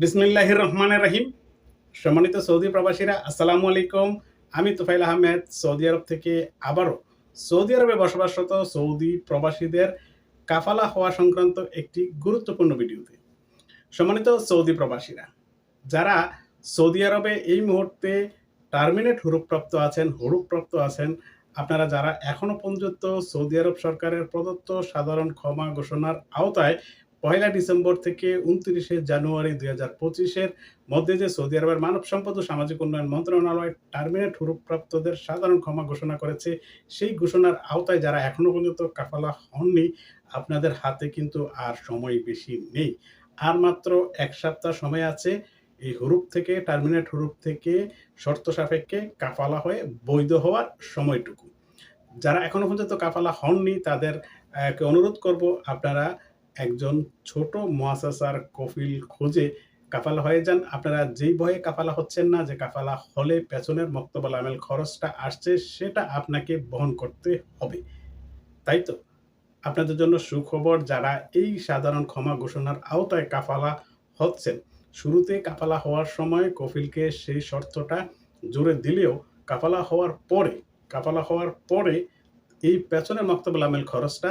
বিসমিল্লাহির রহমানের রহিম। সম্মানিত সৌদি প্রবাসীরা, আসসালামু আলাইকুম। আমি তুফাইল আহমেদ, সৌদি আরব থেকে আবারও সৌদি আরবে বসবাসরত সৌদি প্রবাসীদের কাফালা হওয়া সংক্রান্ত একটি গুরুত্বপূর্ণ ভিডিওতে। সম্মানিত সৌদি প্রবাসীরা, যারা সৌদি আরবে এই মুহূর্তে টার্মিনেট হরুপপ্রাপ্ত আছেন হরুপপ্রাপ্ত আছেন, আপনারা যারা এখনও পর্যন্ত সৌদি আরব সরকারের প্রদত্ত সাধারণ ক্ষমা ঘোষণার আওতায় পয়লা ডিসেম্বর থেকে উনত্রিশে জানুয়ারি দুই হাজার পঁচিশের মধ্যে যে সৌদি আরবের মানব সম্পদ ও সামাজিক উন্নয়ন মন্ত্রণালয় টার্মিনেট হুরুপ্রাপ্তদের সাধারণ ক্ষমা ঘোষণা করেছে সেই ঘোষণার আওতায় যারা এখনও পর্যন্ত কাফালা হননি আপনাদের হাতে কিন্তু আর সময় বেশি নেই। আর মাত্র এক সপ্তাহ সময় আছে এই হুরুপ থেকে টার্মিনেট হুরুপ থেকে শর্ত সাপেক্ষে কাফালা হয়ে বৈধ হওয়ার সময়টুকু। যারা এখনও পর্যন্ত কাফালা হননি তাদের আহ, কে অনুরোধ করব আপনারা একজন ছোট মহাসাসার কফিল খোঁজে কাফালা হয়ে যান। আপনারা যেই ভয়ে কাফালা হচ্ছেন না, যে কাফালা হলে পেছনের মক্তবাল আমেল খরচটা আসছে, সেটা আপনাকে বহন করতে হবে। তাই তো? আপনাদের জন্য সুখবর, যারা এই সাধারণ ক্ষমা ঘোষণার আওতায় কাফালা হচ্ছেন, শুরুতে কাফালা হওয়ার সময় কফিলকে সেই শর্তটা জোরে দিলেও কাফালা হওয়ার পরে, কাফালা হওয়ার পরে এই পেছনের মক্তবুল আমেল খরচটা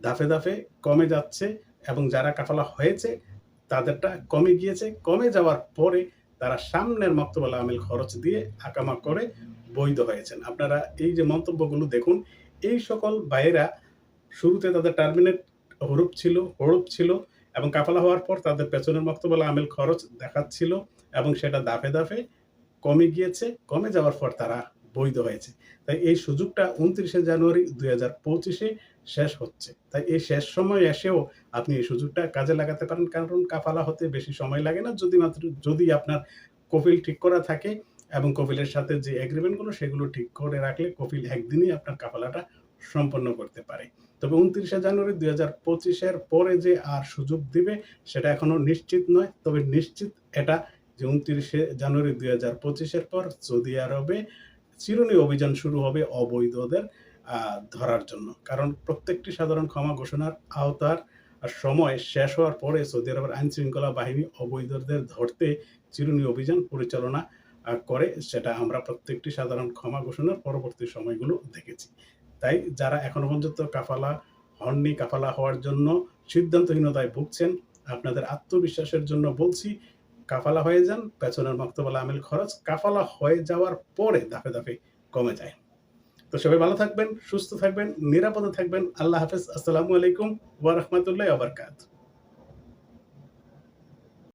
ধাপে ধাপে কমে যাচ্ছে। এবং যারা কাফালা হয়েছে, তাদেরটা কমে গিয়েছে। কমে যাওয়ার পরে তারা সামনের মক্তবুল আমিল খরচ দিয়ে আকামা করে বৈধ হয়েছেন। আপনারা এই যে মন্তব্যগুলো দেখুন, এই সকল বাইরা শুরুতে তাদের টার্মিনেট হরুপ ছিল হরুপ ছিল এবং কাফালা হওয়ার পর তাদের পেছনের মক্তবুল আমিল খরচ দেখাচ্ছিল এবং সেটা দাফে দাফে কমে গিয়েছে। কমে যাওয়ার পর তারা বৈধ হয়েছে। তাই এই সুযোগটা উনত্রিশে জানুয়ারি দুই হাজার পঁচিশে শেষ হচ্ছে। তাই এই শেষ সময় এসেও আপনি এই সুযোগটা কাজে লাগাতে পারেন। কারণ কাফালা হতে বেশি সময় লাগে না। যদি মাত্র, যদি আপনার কপিল ঠিক করা থাকে এবং কপিলের সাথে যে এগ্রিমেন্টগুলো সেগুলো ঠিক করে রাখলে কপিল একদিনই আপনার কাফালাটা সম্পন্ন করতে পারে। তবে উনত্রিশে জানুয়ারি দুই হাজার পঁচিশের পরে যে আর সুযোগ দিবে, সেটা এখনও নিশ্চিত নয়। তবে নিশ্চিত এটা যে উনত্রিশে জানুয়ারি দুই হাজার পঁচিশের পর সৌদি আরবে চিরুনি অভিযান শুরু হবে অবৈধদের ধরার জন্য। কারণ প্রত্যেকটি সাধারণ ক্ষমা ঘোষণার আওতার সময় শেষ হওয়ার পরে সৌদি আরবের আইন শৃঙ্খলা বাহিনী অবৈধদের ধরতে চিরুনি অভিযান পরিচালনা করে, সেটা আমরা প্রত্যেকটি সাধারণ ক্ষমা ঘোষণার পরবর্তী সময়গুলো দেখেছি। তাই যারা এখনও পর্যন্ত কাফালা হননি, কাফালা হওয়ার জন্য সিদ্ধান্তহীনতায় ভুগছেন, আপনাদের আত্মবিশ্বাসের জন্য বলছি কাফালা হয়ে যান, পেছনের মক্তবালা আমিল খরচ কাফালা হয়ে যাওয়ার পরে ধাপে ধাপে কমে যায়। তো সবাই ভালো থাকবেন, সুস্থ থাকবেন, নিরাপদে থাকবেন। আল্লাহ হাফেজ। আসসালামু আলাইকুম ওয়া রাহমাতুল্লাহি ওয়া বারাকাতুহু।